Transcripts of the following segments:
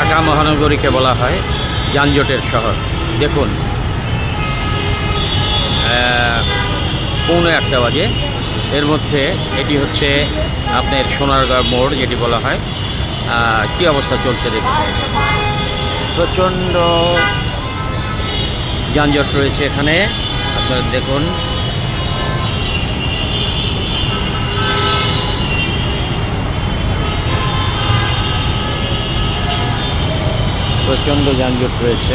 ঢাকা মহানগরীকে বলা হয় যানজটের শহর। দেখুন। পৌনে একটা বাজে। এর মধ্যে এটি হচ্ছে আপনার সোনারগাঁও মোড়, যেটি বলা হয়। কি অবস্থা চলছে দেখুন। প্রচণ্ড যানজট রয়েছে এখানে। আপনারা দেখুন প্রচণ্ড যানজট রয়েছে।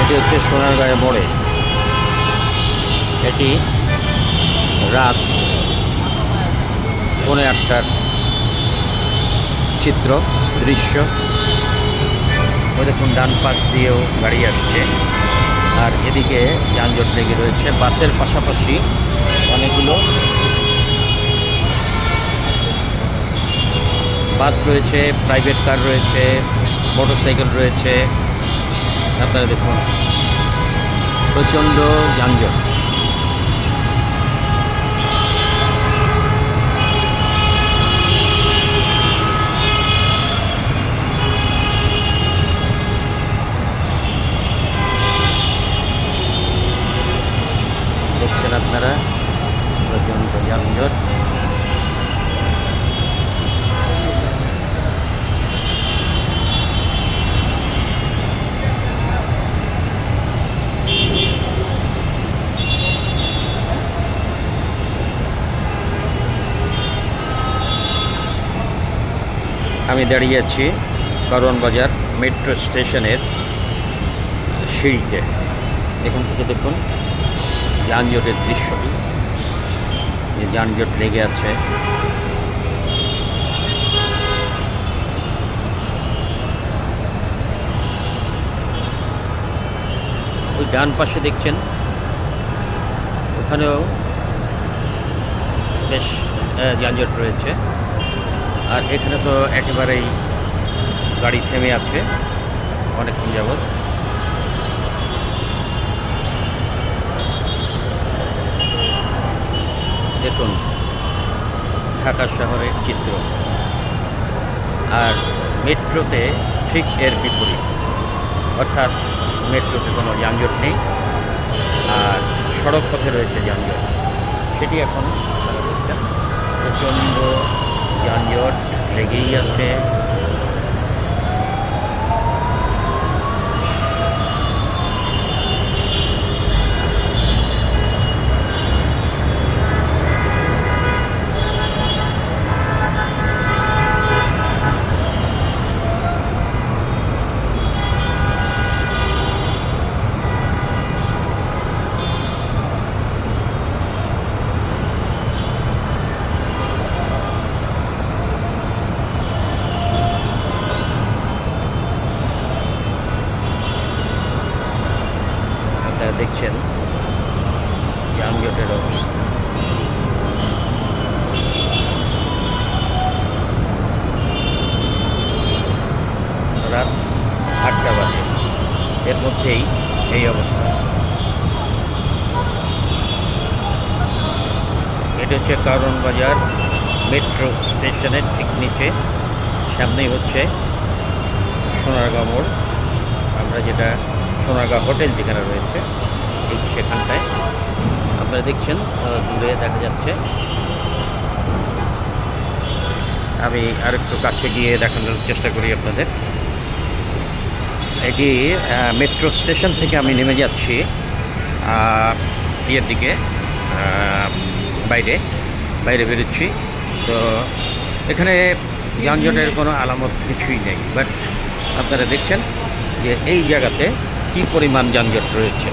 এটি হচ্ছে সোনারগাঁয়ে মোড়ে। এটি রাত পৌনে আটটার চিত্র, দৃশ্য। ওই দেখুন, ডান পাশ দিয়েও গাড়ি আসছে। আর এদিকে যানজট লেগে রয়েছে। বাসের পাশাপাশি অনেকগুলো বাস রয়েছে প্রাইভেট কার রয়েছে মোটরসাইকেল রয়েছে। আপনারা দেখুন। প্রচণ্ড যানজট। দেখছেন আপনারা? প্রচণ্ড যানজট। আমি দাঁড়িয়ে আছি বাজার মেট্রো স্টেশনের সিঁড়িতে। এখান থেকে দেখুন যানজটের দৃশ্যটি যে যানজট লেগে আছে। ওই ডান পাশে দেখছেন, ওখানেও বেশ যানজট রয়েছে। আর এখানে তো একেবারেই গাড়ি থেমে আছে, অনেকক্ষণ যাবৎ। দেখুন, ঢাকা শহরের চিত্র। আর মেট্রোতে ঠিক এর বিপরীত। অর্থাৎ মেট্রোতে কোনো যানজট নেই, আর সড়ক পথে রয়েছে যানজট। সেটি এখন আপনারা দেখছেন। প্রচণ্ড যানজট লেগেই আছে আপনারা দেখছেন। যানজটের অবস্থা। রাত আটটা বাজে। এর মধ্যেই এই অবস্থা। এটা হচ্ছে কারণ বাজার মেট্রো স্টেশনের ঠিক নিচে। সামনেই হচ্ছে সোনারগাঁ মোড়। আমরা যেটা সোনারগাঁ হোটেল যেখানে রয়েছে। আপনারা দেখছেন দূরে দেখা যাচ্ছে। আমি আরেকটু কাছে গিয়ে দেখানোর চেষ্টা করি আপনাদের। এটি মেট্রো স্টেশন থেকে আমি নেমে যাচ্ছি ইয়ের দিকে বাইরে বাইরে বেরোচ্ছি। তো এখানে যানজটের কোনো আলামত কিছুই নেই বাট আপনারা দেখছেন যে এই জায়গাতে কী পরিমাণ যানজট রয়েছে।